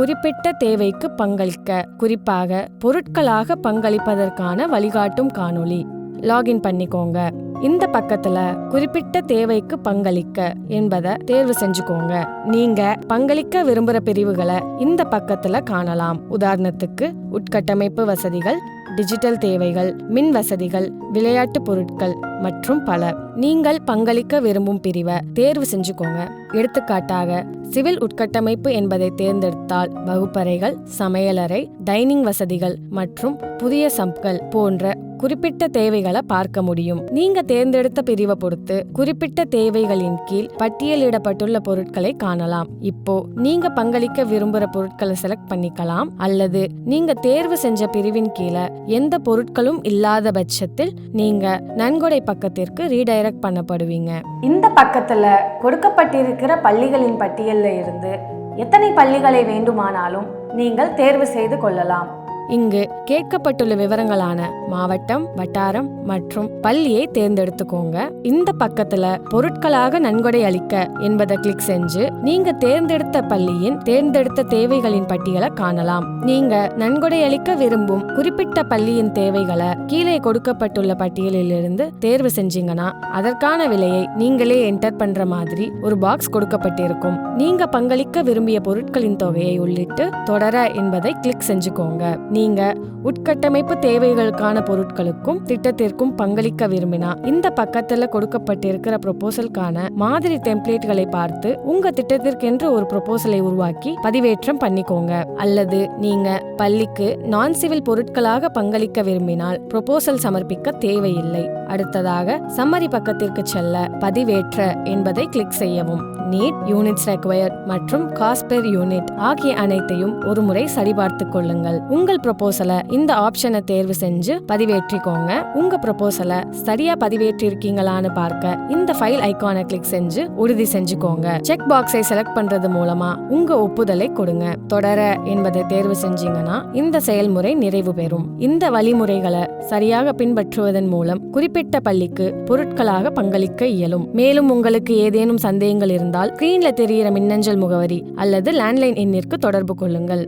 குறிப்பிட்ட தேவைக்கு பங்களிக்க குறிப்பாக பொருட்களாக பங்களிப்பதற்கான வழிகாட்டும் காணொளி. லாகின் பண்ணிக்கோங்க. இந்த பக்கத்துல குறிப்பிட்ட தேவைக்கு பங்களிக்க என்பதை தேர்வு செஞ்சுக்கோங்க. நீங்க பங்களிக்க விரும்புற பிரிவுகளை இந்த பக்கத்துல காணலாம். உதாரணத்துக்கு உட்கட்டமைப்பு வசதிகள் டிஜிட்டல் தேவைகள் மின் வசதிகள் விளையாட்டு பொருட்கள் மற்றும் பல. நீங்கள் பங்களிக்க விரும்பும் பிரிவை தேர்வு செஞ்சுக்கோங்க. எடுத்துக்காட்டாக சிவில் உட்கட்டமைப்பு என்பதை தேர்ந்தெடுத்தால் வகுப்பறைகள் சமையலறை டைனிங் வசதிகள் மற்றும் புதிய சம்கள் போன்ற குறிப்பிட்ட தேவைகளை பார்க்க முடியும். நீங்க தேர்ந்தெடுத்த பிரிவை பொறுத்து குறிப்பிட்ட தேவைகளின் கீழ் பட்டியலிடப்பட்டுள்ள பொருட்களை காணலாம். இப்போ நீங்க பங்களிக்க விரும்புற பொருட்களை செலக்ட் பண்ணிக்கலாம். அல்லது நீங்க தேர்வு செஞ்ச பிரிவின் கீழே எந்த பொருட்களும் இல்லாத பட்சத்தில் நீங்க நன்கொடை பக்கத்திற்கு ரீடைரக்ட் பண்ணப்படுவீங்க. இந்த பக்கத்துல கொடுக்கப்பட்டிருக்கிற பள்ளிகளின் பட்டியலில் இருந்து எத்தனை பள்ளிகளை வேண்டுமானாலும் நீங்கள் தேர்வு செய்து கொள்ளலாம். இங்கு கேட்கப்பட்டுள்ள விவரங்களான மாவட்டம் வட்டாரம் மற்றும் பள்ளியை தேர்ந்தெடுத்துக்கோங்க. இந்த பக்கத்துல பொருட்களாக நன்கொடை அளிக்க என்பதை கிளிக் செஞ்சு நீங்க தேர்ந்தெடுத்த பள்ளியின் தேர்ந்தெடுத்த தேவைகளின் பட்டியலை காணலாம். நீங்க நன்கொடை அளிக்க விரும்பும் குறிப்பிட்ட பள்ளியின் தேவைகளை கீழே கொடுக்கப்பட்டுள்ள பட்டியலிலிருந்து தேர்வு செஞ்சீங்கன்னா அதற்கான விலையை நீங்களே என்டர் பண்ற மாதிரி ஒரு பாக்ஸ் கொடுக்கப்பட்டிருக்கும். நீங்க பங்களிக்க விரும்பிய பொருட்களின் தொகையை உள்ளிட்டு தொடர என்பதை கிளிக் செஞ்சுக்கோங்க. நீங்க உட்கட்டமைப்பு தேவைகளுக்கான பொருட்களுக்கும் திட்டத்திற்கும் பங்களிக்க விரும்பினா இந்த பக்கத்துல கொடுக்கப்பட்டிருக்கிற ப்ரொபோசலுக்கான மாதிரி டெம்ப்ளேட்களை பார்த்து உங்க திட்டத்திற்கென்று ஒரு ப்ரொபோசலை உருவாக்கி பதிவேற்றம் பண்ணிக்கோங்க. அல்லது நீங்க பள்ளிக்கு நான் சிவில் பொருட்களாக பங்களிக்க விரும்பினால் ப்ரொபோசல் சமர்ப்பிக்க தேவையில்லை. அடுத்ததாக சம்மரி பக்கத்திற்கு செல்ல பதிவேற்ற என்பதை கிளிக் செய்யவும். நீட் யூனிட்ஸ் ரெக்வயர்ட் மற்றும் காஸ்ட் பெர் யூனிட் ஆகிய அனைத்தையும் ஒருமுறை சரிபார்த்து கொள்ளுங்கள். உங்கள் ப்ரொபோசலை இந்த ஆப்ஷனை தேர்வு செஞ்சு பதிவேற்றிக்கோங்க. உங்க ப்ரொபோசலை சரியா பதிவேற்றிருக்கீங்களான்னு பார்க்க இந்த ஃபைல் ஐகானை கிளிக் செஞ்சு உறுதி செஞ்சுக்கோங்க. செக் பாக்ஸை செலக்ட் பண்றது மூலமா உங்க ஒப்புதலை கொடுங்க. தொடர என்பதை தேர்வு செஞ்சீங்கன்னா இந்த செயல்முறை நிறைவு பெறும். இந்த வழிமுறைகளை சரியாக பின்பற்றுவதன் மூலம் குறிப்பிட்ட பள்ளிக்கு பொருட்களாக பங்களிக்க இயலும். மேலும் உங்களுக்கு ஏதேனும் சந்தேகங்கள் இருந்தால் இருந்தால் ஸ்கிரீன்ல தெரிகிற மின்னஞ்சல் முகவரி அல்லது லேண்ட்லைன் எண்ணிற்கு தொடர்பு கொள்ளுங்கள்.